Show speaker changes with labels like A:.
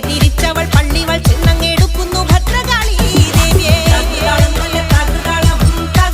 A: തിരിച്ചവൾ തിരിച്ചവൾ